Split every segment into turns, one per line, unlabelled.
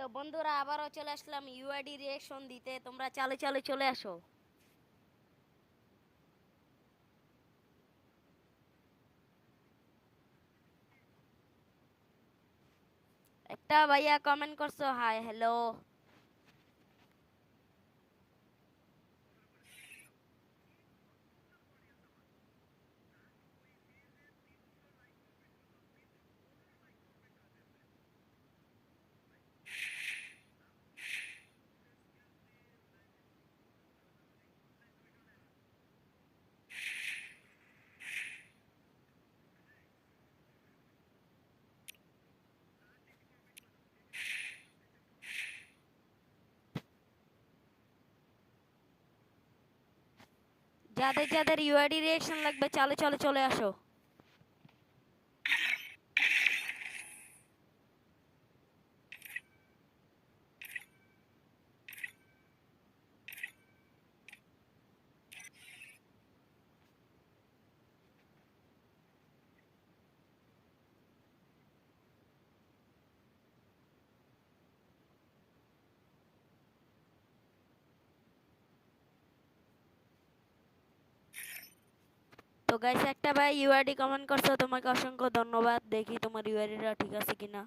তো বন্ধুরা, আবারও চলে আসলাম ইউআইডি রিয়েকশন দিতে। তোমরা চালে চালে চলে আসো। একটা ভাইয়া কমেন্ট করছ হাই হ্যালো যাদের যাদের ইউআইডি রিয়েকশন লাগবে চলে চলে চলে আসো তো গাইস একটা ভাই ইউআইডি কমেন্ট করছ, তোমাকে অসংখ্য ধন্যবাদ। দেখি তোমার ইউআইডিটা ঠিক আছে কিনা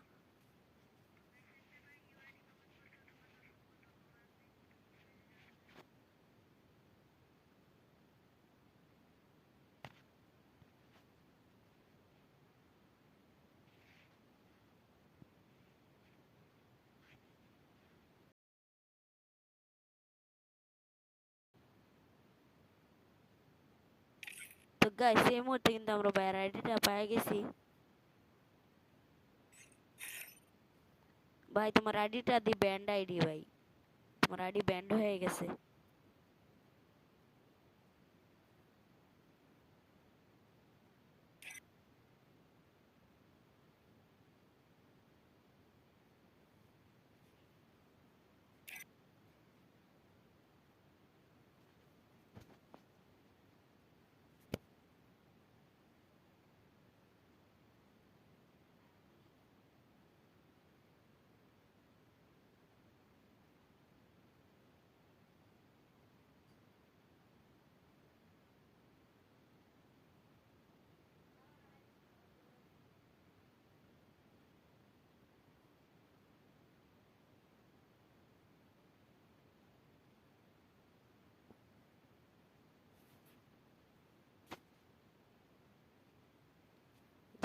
তো গাইস এই মুহূর্তে কিন্তু আমরা ভাইয়ের আইডিটা পেয়ে গেছি ভাই তোমার আইডিটা দি ব্যান্ড আইডি ভাই তোমার আইডি ব্যান্ড হয়ে গেছে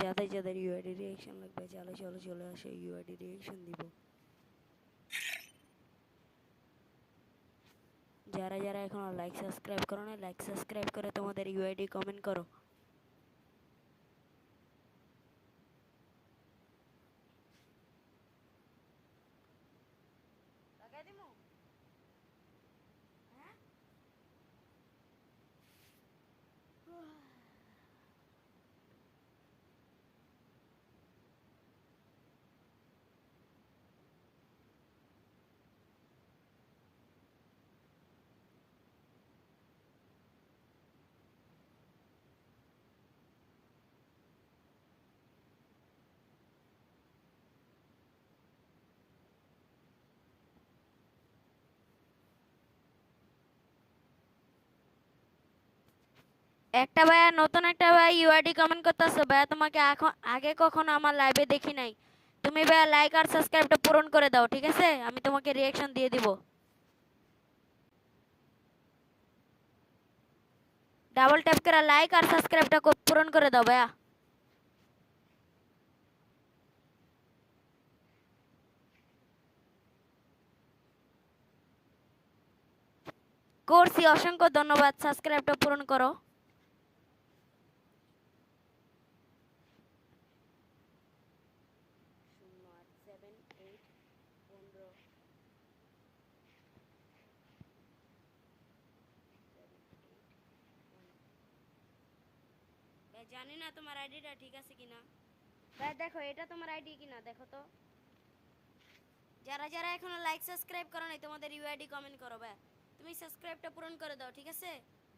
যাদের যাদের ইউআইডি রিয়েকশন লাগবে চলো চলো চলে আসো ইউআইডি রিয়েকশন দিব যারা যারা এখনও লাইক সাবস্ক্রাইব করো না লাইক সাবস্ক্রাইব করে তোমাদের ইউআইডি কমেন্ট করো। একটা ভাইয়া, নতুন একটা ভাই ইউআইডি কমেন্ট করতেছে, ভাইয়া, তোমাকে এখন, আগে কখনো আমার লাইভে দেখি নাই। তুমি ভাইয়া লাইক আর সাবস্ক্রাইবটা পূরণ করে দাও, ঠিক আছে? আমি তোমাকে রিয়াকশন দিয়ে দিব। ডাবল ট্যাপ করে লাইক আর সাবস্ক্রাইবটা পূরণ করে দাও, ভাইয়া। করছি, অসংখ্য ধন্যবাদ। সাবস্ক্রাইবটা পূরণ করো। জানি না তোমার আইডিটা ঠিক আছে কিনা। ভাই দেখো এটা তোমার আইডি কিনা দেখো তো। যারা যারা এখনও লাইক সাবস্ক্রাইব করো নাই তোমাদের ইউআইডি কমেন্ট করো ভাই। তুমি সাবস্ক্রাইবটা পূরণ করে দাও ঠিক আছে?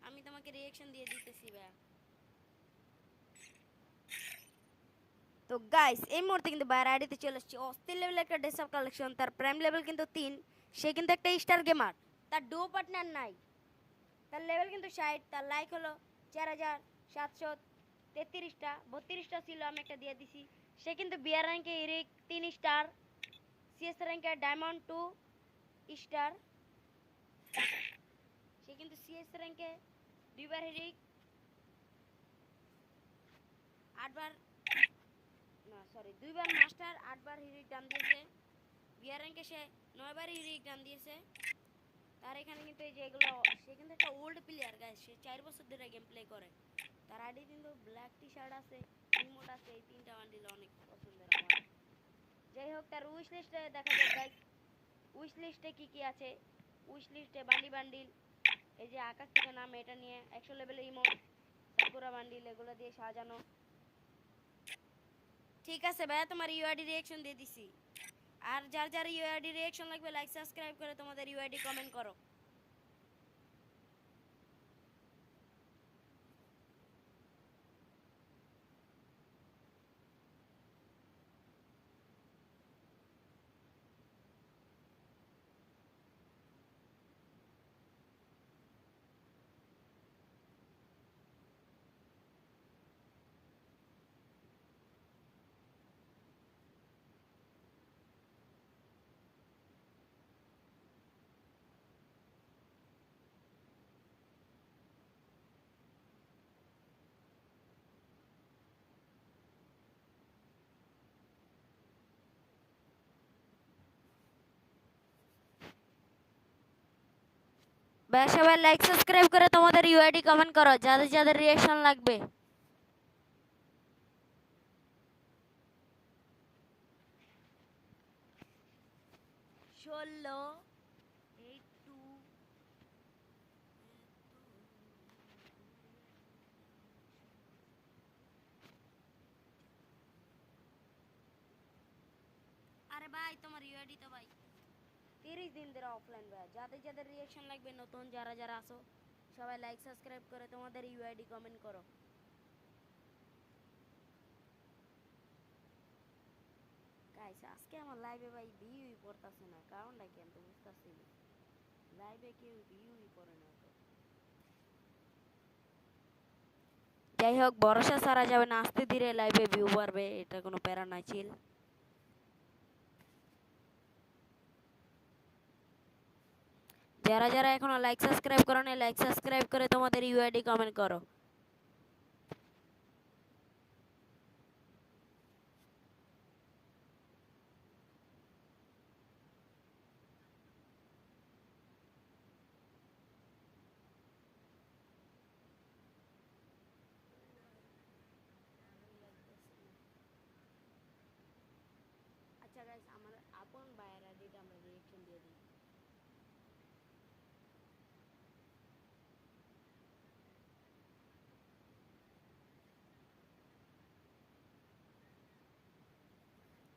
আমি তোমাকে রিয়াকশন দিয়ে দিতেছি ভাই। তো গাইস এই মুহূর্তে কিন্তু বাইরে আইডিতে চলে এসেছি। অস্থির লেভেলের একটা ডেসআপ কালেকশন তার প্রাইম লেভেল কিন্তু তিন। সে কিন্তু একটা স্টার গেমার তার ডো পার্টনার নাই। তার লেভেল কিন্তু ষাট তার লাইক হলো চার হাজার সাতশো তেত্রিশটা, বত্রিশটা ছিল আমি একটা দিয়ে দিছি। সে কিন্তু বিয়ার র্যাঙ্কে ইরিক তিন স্টার সিএস র্যাঙ্কে ডায়মন্ড টু স্টার সে কিন্তু সিএস র্যাঙ্কে দুইবার হিরিক আটবার, না সরি দুইবার মাস্টার আটবার হিরিক ডান দিয়েছে। বিয়ার র্যাঙ্কে সে নয়বার হিরিক ডান দিয়েছে। তার এখানে কিন্তু এই যে এগুলো, সে কিন্তু একটা ওল্ড প্লেয়ার গাইস সে চার বছর ধরে গেম প্লে করে। তার আইডি কিন্তু ব্ল্যাক টি শার্ট আছে ইমোট আছে, এই তিনটা বান্ডিল অনেক পছন্দের আমার। যাই হোক, তার উইশ লিস্টে দেখা যাক গাইস উইশ লিস্টে কি কি আছে? উইশ লিস্টে বান্ডি বান্ডিল এই যে আকাশ থেকে নাম এটা নিয়ে, একশো লেভেলের ইমোট সাকুরা বান্ডিল এগুলো দিয়ে সাজানো। ঠিক আছে, ভাইয়া, তোমার ইউআইডি রিঅ্যাকশন দিয়ে দিছি। আর যার যার ইউআইডি রিঅ্যাকশন লাগবে লাইক সাবস্ক্রাইব করে তোমাদের ইউআইডি কমেন্ট করো। সবাই লাইক সাবস্ক্রাইব করে তোমাদের ইউআইডি কমেন্ট করো যাদের যাদের রিয়েকশন লাগবে। ষোলো এইট টু আরে ভাই তোমার ইউআইডি তো ভাই তিরিশ দিন ধরে অফলাইন ভাই যাদের যাদের রিয়াকশন লাগবে, নতুন যারা যারা আসো সবাই লাইক সাবস্ক্রাইব করে তোমাদের ইউআইডি কমেন্ট করো। গাইস আজকে আমার লাইভে ভাই ভিউই পড়তাছে না। কারণটা কি আমি তো বুঝতেছি না। লাইভে কেউ ভিউই করে না তো। যাই হোক, ভরসা সারা যাবে না। আস্তে ধীরে লাইভে ভিউ বাড়বে, এটা কোনো প্যারা নাই চিল যারা যারা এখনও লাইক সাবস্ক্রাইব করো লাইক সাবস্ক্রাইব করে তোমাদের ইউআইডি কমেন্ট করো আচ্ছা গাইস আমার আপন বায়ের আইডিটা আমরা রিঅ্যাকশন দিয়ে দিই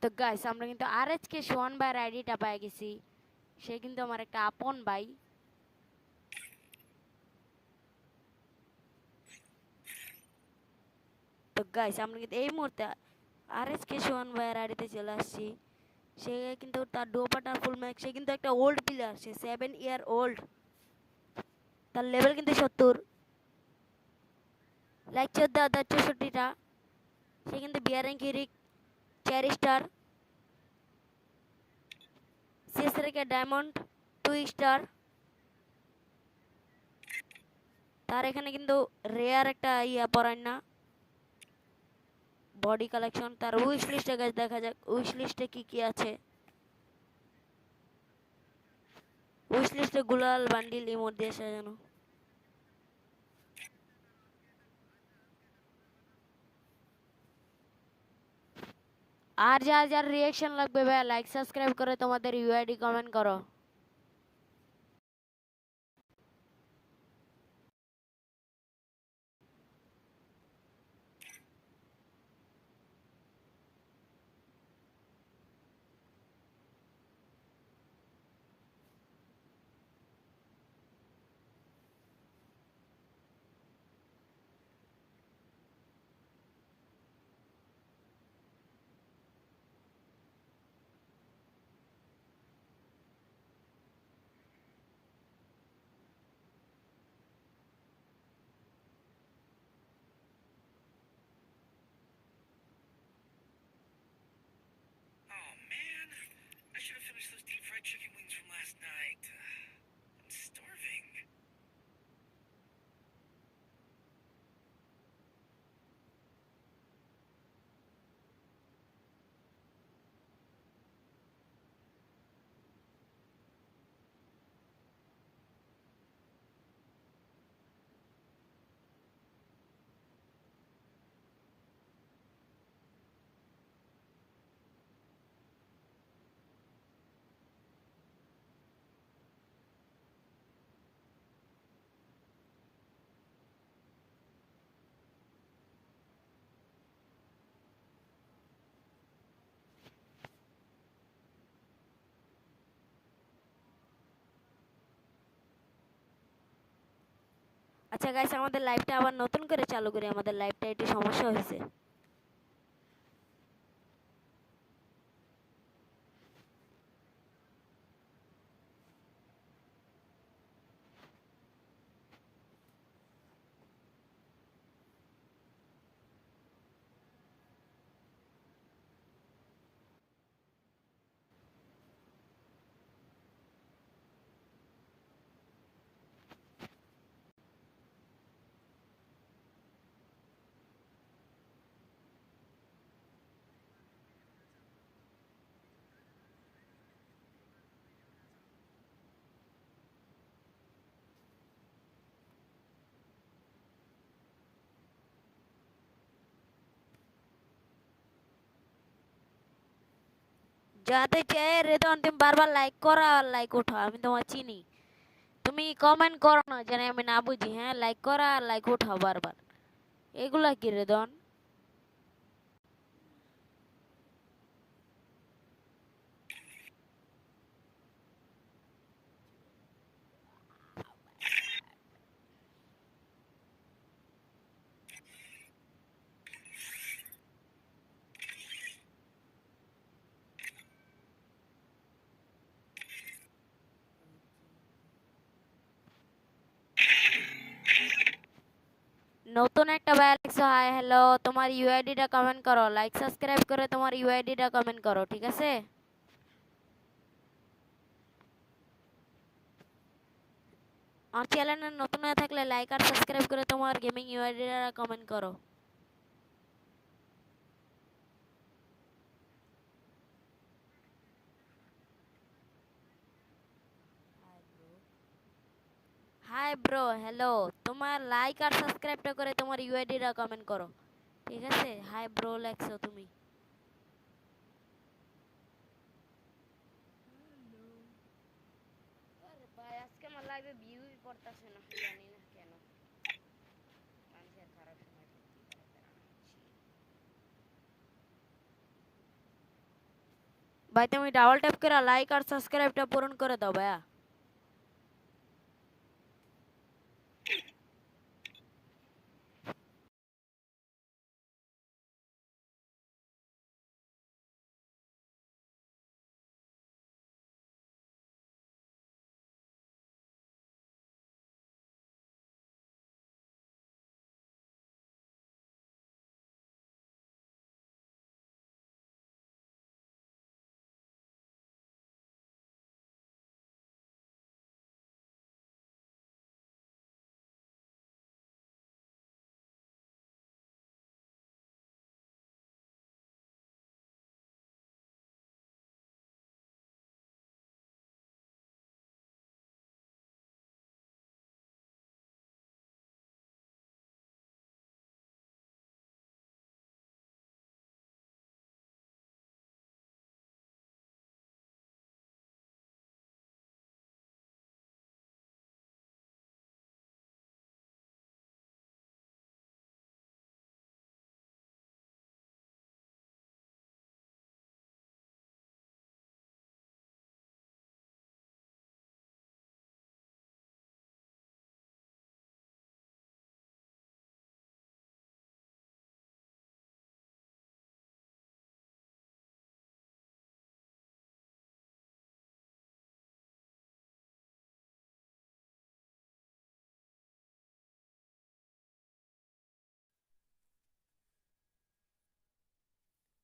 তো গাইস আমরা কিন্তু আর এইচ কে সোহান ভাইয়ের আইডিটা পেয়ে গেছি। সে কিন্তু আমার একটা আপন ভাই। তো গাইস আমরা কিন্তু এই মুহূর্তে আর এইচ কে সোহান ভাইয়ের আইডিতে চলে আসছি। সে কিন্তু তার ডোপাটার ফুল ম্যাক সে কিন্তু একটা ওল্ড প্লেয়ার সে সেভেন ইয়ার ওল্ড তার লেভেল কিন্তু সত্তর। লাইক চোদ্দ হাজার চৌষট্টিটা। সে কিন্তু বিয়ার র্যাঙ্ক হিরিক চার স্টার রেখে ডায়মন্ড টু স্টার তার এখানে কিন্তু রেয়ার একটা ইয়া পড়ায় না। বডি কালেকশন, তার উইশ লিস্টে গাছ দেখা যাক উইশ লিস্টে কি কি আছে। উইশ লিস্টে গুলাল, বান্ডিল, ইমোট দিয়ে সাজানো। আর যার যার রিয়াকশন লাগবে ভাই লাইক সাবস্ক্রাইব করে তোমাদের ইউআইডি কমেন্ট করো। আচ্ছা গাইস আমাদের লাইভটা আবার নতুন করে চালু করি আমাদের লাইভটা একটু সমস্যা হয়েছে। যাতে চেয়ে রেদন তুমি বারবার লাইক করো আর লাইক উঠাও আমি তোমার চিনি। তুমি কমেন্ট করো না যেন আমি না বুঝি হ্যাঁ? লাইক করো আর লাইক উঠাও বারবার। এগুলা কি রেদন নতুন একটা ভাই লিখছো হাই হ্যালো তোমার ইউআইডিটা কমেন্ট করো লাইক সাবস্ক্রাইব করে তোমার ইউআইডিটা কমেন্ট করো, ঠিক আছে? আর চ্যানেলে নতুন হয়ে থাকলে লাইক আর সাবস্ক্রাইব করে তোমার গেমিং ইউআইডিটা কমেন্ট করো। হাই ব্রো হ্যালো তোমার লাইক আর সাবস্ক্রাইবটা করে তোমার ইউআইডিটা কমেন্ট করো। ঠিক আছে? হাই ব্রো লেখছো তুমি। ভাই আজকে আমার লাইভে ভিউই পড়তাছে না জানি না কেন। মানুষের খারাপ সময় ভাই তুমি ডাবল ট্যাপ করে লাইক আর সাবস্ক্রাইবটা পূরণ করে দাও ভাইয়া।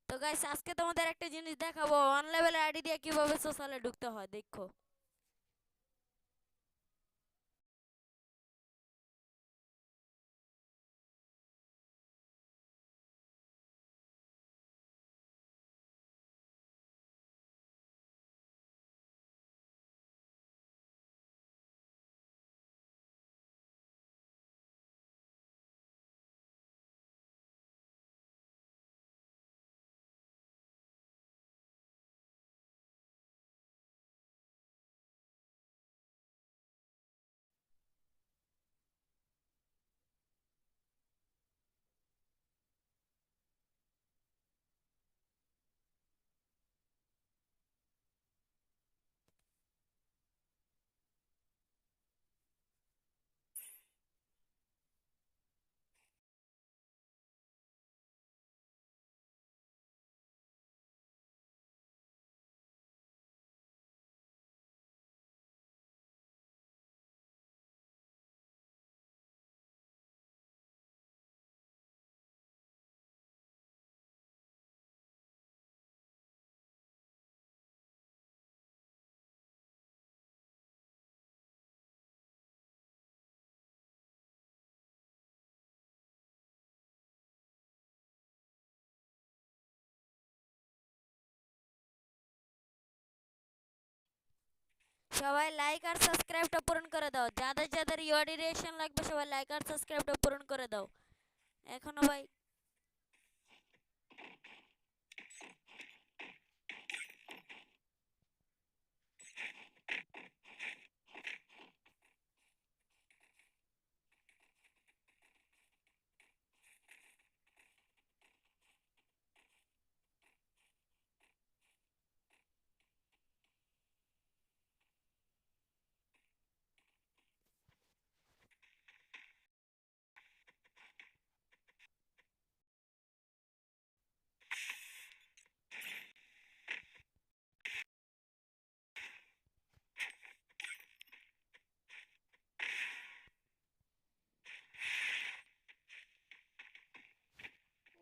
তো গাইস আজকে তোমাদের একটা জিনিস দেখাবো। ওয়ান লেভেল আইডি দিয়ে কীভাবে সোশ্যালে ঢুকতে হয়, দেখো। সবাই লাইক আর সাবস্ক্রাইবটা পূরণ করে দাও। যাদের যাদের ইউআইডি রিঅ্যাকশন লাগবে, সবাই লাইক আর সাবস্ক্রাইবটা পূরণ করে দাও। এখনও ভাই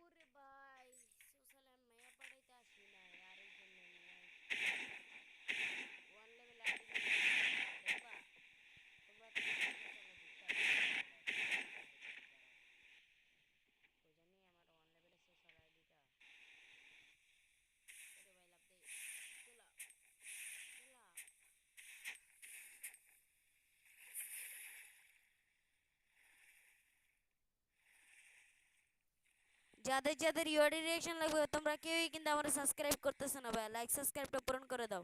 ওরে ভাই সোশ্যাল মায়া পড়াইতে আসি না আর এই জন্য ওয়ান লেভেল আইডি দেখবা তোমরা তো সোশ্যালে ঢুকতে কই জানি আমার ওয়ান লেভেলের সোশ্যাল আইডিটা ওরে ভাই লাভ দে তোলা তোলা যাদের যাদের ইউআইডি রিঅ্যাকশন লাগবে, তোমরা কেউই কিন্তু আমার সাবস্ক্রাইব করতেছ না, ভাই। লাইক সাবস্ক্রাইবটা পূরণ করে দাও।